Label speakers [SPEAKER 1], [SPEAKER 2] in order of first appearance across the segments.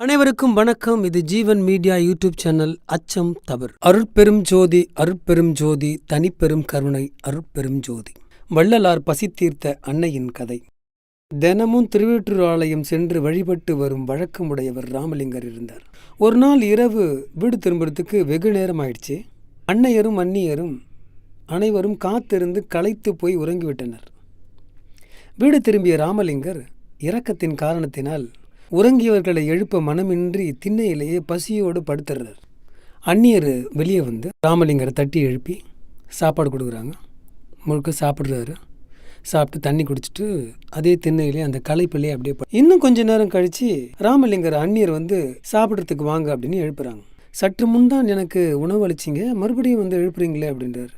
[SPEAKER 1] அனைவருக்கும் வணக்கம். இது ஜீவன் மீடியா யூடியூப் சேனல் அச்சம் தவறு. அருட்பெரும் ஜோதி அருட்பெரும் ஜோதி தனிப்பெரும் கருணை அருட்பெரும் ஜோதி. வள்ளலார் பசி தீர்த்த அன்னையின் கதை. தினமும் திருவேற்றூர் ஆலயம் சென்று வழிபட்டு வரும் வழக்கமுடையவர் ராமலிங்கர் இருந்தார். ஒரு நாள் இரவு வீடு திரும்புறதுக்கு வெகு நேரம் ஆயிடுச்சு அன்னையரும் அன்னியரும் அனைவரும் காத்திருந்து களைத்து போய் உறங்கிவிட்டனர். வீடு திரும்பிய ராமலிங்கர் இரக்கத்தின் காரணத்தினால் உறங்கியவர்களை எழுப்ப மனமின்றி திண்ணையிலேயே பசியோடு படுத்துறார். அந்நியர் வெளியே வந்து ராமலிங்கரை தட்டி எழுப்பி சாப்பாடு கொடுக்குறாங்க. முழுக்க சாப்பிட்றாரு. சாப்பிட்டு தண்ணி குடிச்சிட்டு அதே திண்ணையிலே அந்த களைப்பிலே அப்படியே இன்னும் கொஞ்ச நேரம் கழித்து ராமலிங்கர் அந்நியர் வந்து சாப்பிட்றதுக்கு வாங்க அப்படின்னு எழுப்புறாங்க. சற்று முன்தான் எனக்கு உணவு அளிச்சிங்க மறுபடியும் வந்து எழுப்புறீங்களே அப்படின்றார்.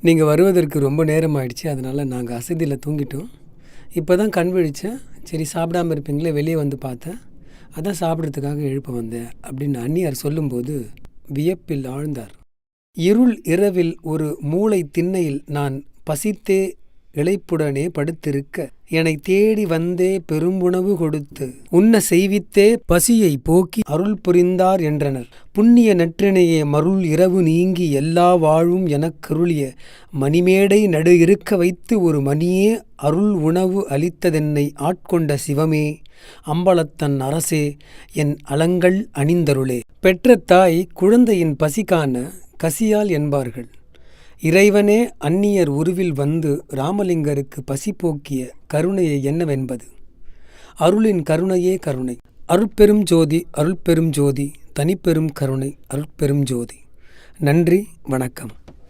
[SPEAKER 1] நீங்கள் வருவதற்கு ரொம்ப நேரம் ஆயிடுச்சு அதனால் நாங்கள் அசதியில் தூங்கிட்டோம். இப்போ தான் கண் விழித்தேன் சரி சாப்பிடாம இருப்பீங்களே வெளியே வந்து பார்த்தேன். அதான் சாப்பிட்றதுக்காக எழுப்ப வந்தேன் அப்படின்னு அந்நியார் சொல்லும்போது வியப்பில் ஆழ்ந்தார். இருள் இரவில் ஒரு மூளை திண்ணையில் நான் பசித்தே இழைப்புடனே படுத்திருக்க. என்னை தேடி வந்தே பெரும்புணவு கொடுத்து உன்ன செய்வித்தே பசியை போக்கி அருள் புரிந்தார் என்றனர். புண்ணிய நற்றினையே மருள் இரவு நீங்கி எல்லா வாழும் எனக்கருளிய மணிமேடை நடு இருக்க வைத்து ஒரு மணியே அருள் உணவு அளித்ததென்னை ஆட்கொண்ட சிவமே அம்பலத்தன் அரசே என் அலங்கள் அணிந்தருளே. பெற்ற தாய் குழந்தையின் பசிக்கான கசியால் என்பார்கள். இறைவனே அந்நியர் உருவில் வந்து ராமலிங்கருக்கு பசி போக்கிய கருணையை என்னவென்பது? அருளின் கருணையே கருணை. அருட்பெரும் ஜோதி அருள்பெரும் ஜோதி தனிப்பெரும் கருணை அருட்பெரும் ஜோதி. நன்றி வணக்கம்.